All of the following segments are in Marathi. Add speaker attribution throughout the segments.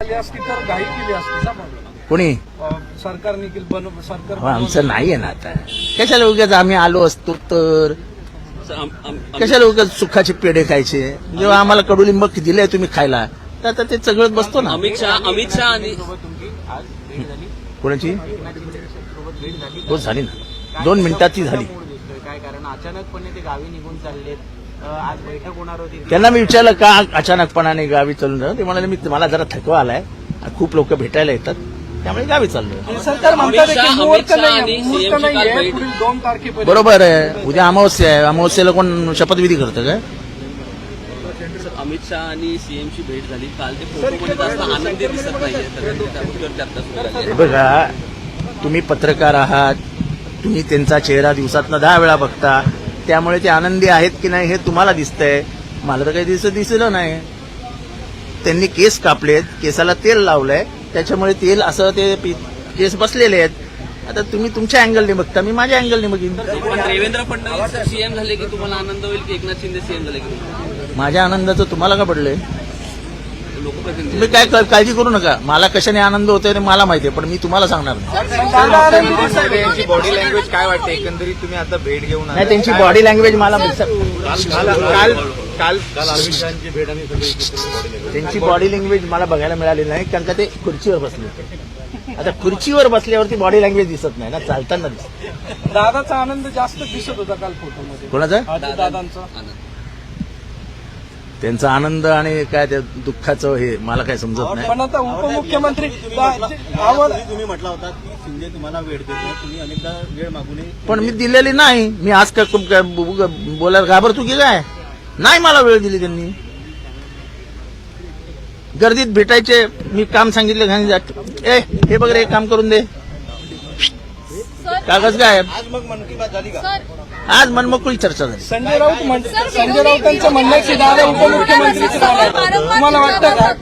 Speaker 1: आली असती तर घाई केली असती ना मग.
Speaker 2: कोणी?
Speaker 1: सरकार
Speaker 2: अहो, आमचं नाहीये ना आता. कशाला उगाच आम्ही आलो असतो तर? कशाला उगाच सुखाचे पेढे खायचे? जेव्हा आम्हाला कडुलिंब दिले तुम्ही खायला तर आता ते सगळं बसतो ना.
Speaker 3: अमित शहा अमित शहा आणि
Speaker 2: कोणाची? हो झाली ना. दोन मिनिटात ती झाली.
Speaker 4: काय कारण? अचानकपणे ते गावी निघून चाललेत. आज बैठक होणार होती
Speaker 2: त्यांना मी विचारलं का अचानकपणाने गावी चालून जाऊ? ते म्हणाले मी मला जरा थकवा आलाय. खूप लोक भेटायला येतात. त्यामुळे गावी चाललो.
Speaker 1: सरकार म्हणतात नाही नाही
Speaker 2: बरोबर आहे. उद्या अमावस्या आहे. अमावस्येला कोण शपथविधी करतं काय
Speaker 3: अमित शहा आणि सीएमची भेट झाली. काल ते जास्त आनंदी दिसत नाहीये. तर त्या गोष्टीवर चर्चा सुरू झाली
Speaker 2: हे बघा तुम्ही पत्रकार आहात. तुम्ही त्यांचा चेहरा दिवसातनं दहा वेळा बघता. त्यामुळे ते आनंदी आहेत की नाही हे तुम्हाला दिसतंय. मला तर काही दिसत दिसलं नाही. त्यांनी केस कापलेत केसाला तेल लावलंय. त्याच्यामुळे तेल असं ते केस बसलेले आहेत. आता तुम्ही तुमच्या अँगलने बघता मी माझ्या अँगलने बघीन.
Speaker 3: देवेंद्र फडणवीस सीएम झाले की तुम्हाला आनंद होईल की एकनाथ शिंदे सीएम झाले की
Speaker 2: माझ्या आनंदाचं तुम्हाला का पडलंय? तुम्ही काय काळजी करू नका. मला कशाने आनंद होतोय ते मला माहिती आहे पण मी तुम्हाला सांगणार नाही.
Speaker 4: बॉडी लँग्वेज काय वाटते? एकंदरीत तुम्ही आता भेट घेऊन
Speaker 2: नाही त्यांची बॉडी लँग्वेज मला
Speaker 4: काल काल
Speaker 2: त्यांची बॉडी लँग्वेज मला बघायला मिळाली नाही कारण का ते खुर्चीवर बसले होते. आता खुर्चीवर बसल्यावरती बॉडी लँग्वेज दिसत नाही ना चालताना दिसत.
Speaker 1: दादाचा आनंद जास्त दिसत होता काल फोटोमध्ये
Speaker 2: कोणाचा?
Speaker 1: दादांचा.
Speaker 2: त्यांचा आनंद आणि काय त्या दुःखाचं हे मला काय समजत नाही.
Speaker 1: पण आता उपमुख्यमंत्री आवड
Speaker 5: तुम्ही म्हटला होता की शिंदे तुम्हाला वेळ देतो तुम्ही अनेकदा वेळ मागून
Speaker 2: पण मी दिलेली नाही. मी आज बु- बोलायला घाबरतो की काय? नाही मला वेळ दिली त्यांनी. गर्दीत भेटायचे मी काम सांगितलं घाणी जात ए हे बघ रे काम करून दे. कागज काय
Speaker 5: आज मग मन की बात झाली का?
Speaker 2: आज मनमोकळी चर्चा झाली.
Speaker 1: संजय राऊत म्हण- संजय राऊतांचं म्हणणं आहे की दादा उपमुख्यमंत्रीच तुम्हाला वाटतं का?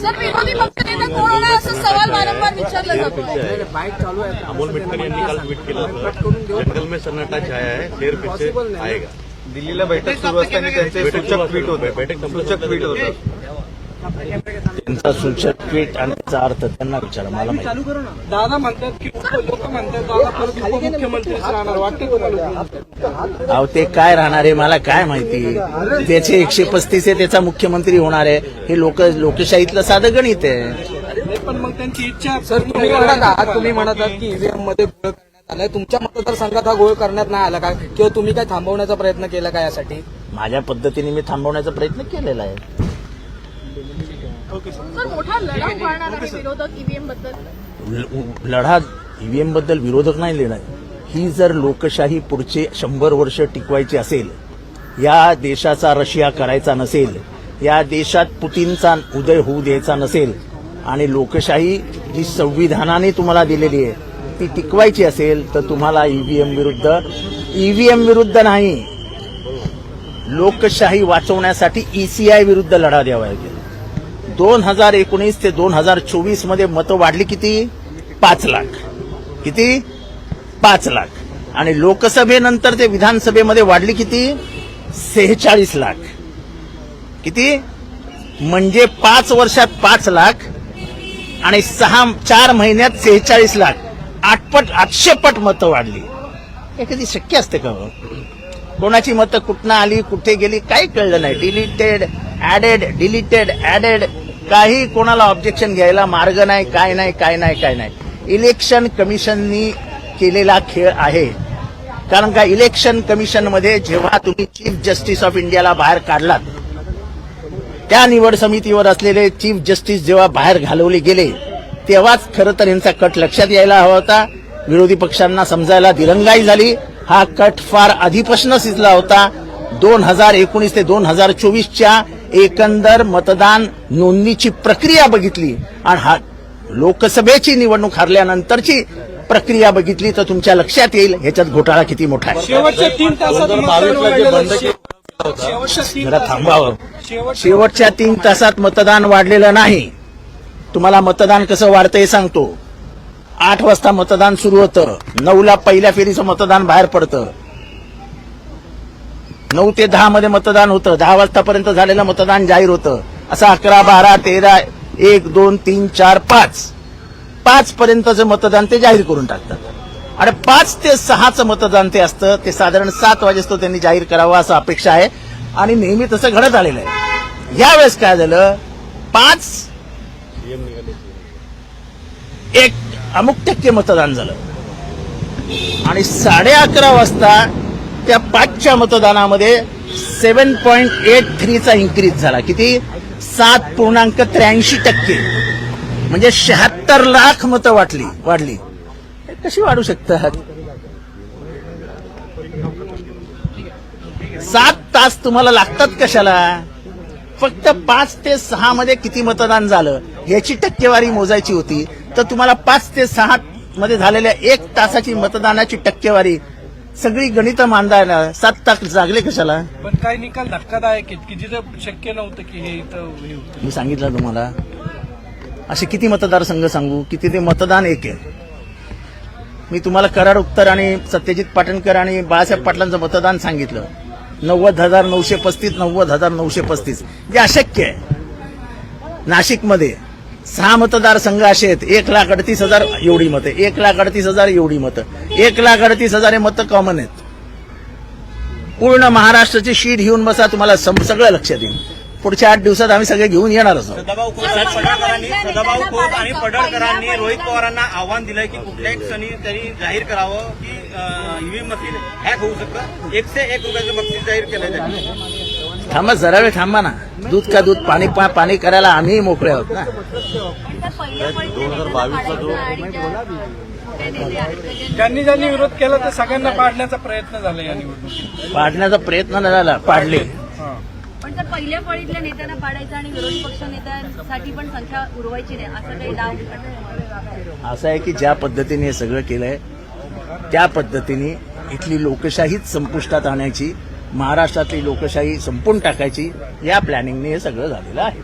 Speaker 6: सर. विरोधी पक्षनेता कोण होणार असं सवाल वारंवार विचारला जातो.
Speaker 4: बाईट चालू आहे.
Speaker 7: अमोल मिटकर यांनी काल ट्विट केलं होतं. जंगल में सन्नाटा छाया है शेर फिर से आएगा
Speaker 4: दिल्लीला बैठक सुरू असताना त्यांचे सूचक ट्विट होतं. सूचक ट्विट होतं.
Speaker 2: त्यांचा सूचक ट्विट आणि त्याचा अर्थ त्यांना विचारा मला माहिती.
Speaker 1: दादा म्हणतात की लोक म्हणतात दादा परत उपमुख्यमंत्रीच राहणार वाटतं तुम्हाला
Speaker 2: अहो ते काय राहणार आहे मला काय माहिती? त्याचे एकशे पस्तीस आहे त्याचा मुख्यमंत्री होणार आहे. हे लोक लोकशाहीतलं साधं गणित आहे.
Speaker 1: पण मग त्यांची इच्छा
Speaker 8: सर तुम्ही म्हणत आहात तुम्ही म्हणत आहात की ईव्हीएममध्ये घोळ करण्यात आलाय. तुमच्या मतदारसंघात हा घोळ करण्यात नाही आला का? किंवा तुम्ही काय थांबवण्याचा प्रयत्न केला का यासाठी?
Speaker 2: माझ्या पद्धतीने मी थांबवण्याचा प्रयत्न केलेला आहे.
Speaker 6: सर मोठा लढा उभारणार आहे विरोधक ईव्हीएमबद्दल?
Speaker 2: ल- लढा ईव्हीएमबद्दल विरोधक नाही लिहिणार. ही जर लोकशाही पुढचे शंभर वर्ष टिकवायची असेल या देशाचा रशिया करायचा नसेल या देशात पुतीनचा उदय होऊ द्यायचा नसेल आणि लोकशाही जी संविधानाने तुम्हाला दिलेली आहे ती टिकवायची असेल तर तुम्हाला ईव्हीएम विरुद्ध ईव्हीएम विरुद्ध नाही. लोकशाही वाचवण्यासाठी ईसीआय विरुद्ध लढा द्यावा लागेल. दोन हजार एकोणीस ते दोन हजार चोवीसमध्ये मतं वाढली किती? पाच लाख. किती? पाच लाख. आणि लोकसभेनंतर ते विधानसभेमध्ये वाढली किती? सेहेचाळीस लाख. किती? म्हणजे पाच वर्षात पाच लाख आणि सहा चार महिन्यात सेहेचाळीस लाख. आठपट आठशे पट मतं वाढली. हे कधी शक्य असते का हो? कोणाची मतं कुठनं आली कुठे गेली काही कळलं नाही. डिलीटेड ऍडेड डिलीटेड ऍडेड काही कोणाला ऑब्जेक्शन घ्यायला मार्ग नाही काय नाही काय नाही काय नाही. इलेक्शन कमिशननी केलेला खेळ आहे. कारण का इलेक्शन कमिशनमध्ये जेव्हा तुम्ही चीफ जस्टिस ऑफ इंडियाला बाहेर काढलात त्या निवड समितीवर असलेले चीफ जस्टिस जेव्हा बाहेर घालवले गेले तेव्हाच खरं तर यांचा कट लक्षात यायला हवा होता. विरोधी पक्षांना समजायला दिरंगाई झाली. हा कट फार आधीपासून शिजला होता. दोन हजार एकोणीस ते दोन हजार चोवीसच्या एकंदर मतदान नोंदणीची प्रक्रिया बघितली आणि हा लोकसभेची निवडणूक हरल्यानंतरची प्रक्रिया बघितली तर तुमच्या लक्षात येईल ह्याच्यात घोटाळा किती मोठा आहे. थांबावं.
Speaker 1: शेवट
Speaker 2: शेवटच्या तीन तासात मतदान वाढलेलं नाही. तुम्हाला मतदान कसं वाढतं हे सांगतो. आठ वाजता मतदान सुरू होतं. नऊला पहिल्या फेरीचं मतदान बाहेर पडतं. नऊ ते दहा मध्ये मतदान होतं. दहा वाजतापर्यंत झालेलं मतदान जाहीर होतं. असं अकरा बारा तेरा एक दोन तीन चार पाच. पाच पर्यंतचं मतदान ते जाहीर करून टाकतात. आणि पाच ते सहाचं मतदान ते असतं. ते साधारण सात वाजेस्तो त्यांनी जाहीर करावं असं अपेक्षा आहे. आणि नेहमी तसं घडत आलेलं आहे. यावेळेस काय झालं? पाच एक अमुक टक्के मतदान झालं. आणि साडे अकरा वाजता त्या पाचच्या मतदानामध्ये सेवन पॉईंट एट थ्रीचा इन्क्रीज झाला. किती? सात पूर्णांक त्र्याऐंशी टक्के. म्हणजे शहात्तर लाख मतं वाटली वाढली. कशी वाढू शकतात? सात तास तुम्हाला लागतात कशाला? फक्त पाच ते सहा मध्ये किती मतदान झालं याची टक्केवारी मोजायची होती तर तुम्हाला पाच ते सहा मध्ये झालेल्या एक तासाची मतदानाची टक्केवारी सगळी गणित मांडायला सात तास जागले कशाला?
Speaker 1: पण काही निकाल धक्कादायक आहेत की जिथं शक्य नव्हतं की हे इथं हे होतं.
Speaker 2: मी सांगितलं तुम्हाला असे किती मतदारसंघ सांगू किती ते मतदान एक आहे. मी तुम्हाला कराड उत्तर आणि सत्यजित पाटणकर आणि बाळासाहेब पाटलांचं मतदान सांगितलं. नव्वद हजार नऊशे पस्तीस नव्वद हजार नऊशे पस्तीस. जे अशक्य आहे. नाशिकमध्ये सहा मतदारसंघ असे आहेत. एक लाख अडतीस हजार एवढी मतं. एक लाख अडतीस हजार एवढी मतं. एक लाख अडतीस हजार हे मतं कॉमन आहेत. पूर्ण महाराष्ट्राची शीट घेऊन बसा तुम्हाला सगळं लक्षात येईल पुढच्या आठ दिवसात आम्ही सगळे घेऊन येणारच आहोत.
Speaker 5: सदाभाऊ खोत आणि पडळकरांनी रोहित पवारांना आव्हान दिलंय की कुठल्याही क्षणी त्यांनी जाहीर करावं की ईव्हीएम मशीन हॅक होऊ शकतं. एकशे एक रुपयाचं बक्षीस जाहीर केलंय त्यांनी.
Speaker 2: थांबा जरा वेळ थांबा ना. दूध का दूध पाणी पा- पाणी करायला आम्ही मोकळे आहोत ना.
Speaker 7: दोन हजार बावीसचा जो
Speaker 1: ज्यांनी ज्यांनी विरोध केला ते सगळ्यांना पाडण्याचा प्रयत्न झाला या निवडणुकीत.
Speaker 2: पाडण्याचा प्रयत्न नाही झाला पाडले.
Speaker 6: पण तर पहिल्या फळीतल्या नेत्यांना पाडायचं आणि विरोधी पक्ष नेत्यांसाठी पण संख्या उरवायची नाही असं काही डाव
Speaker 2: असं आहे की ज्या पद्धतीने हे सगळं केलंय त्या पद्धतीने इथली लोकशाहीच संपुष्टात आणायची महाराष्ट्रातली लोकशाही संपून टाकायची या प्लॅनिंगने हे सगळं झालेलं आहे.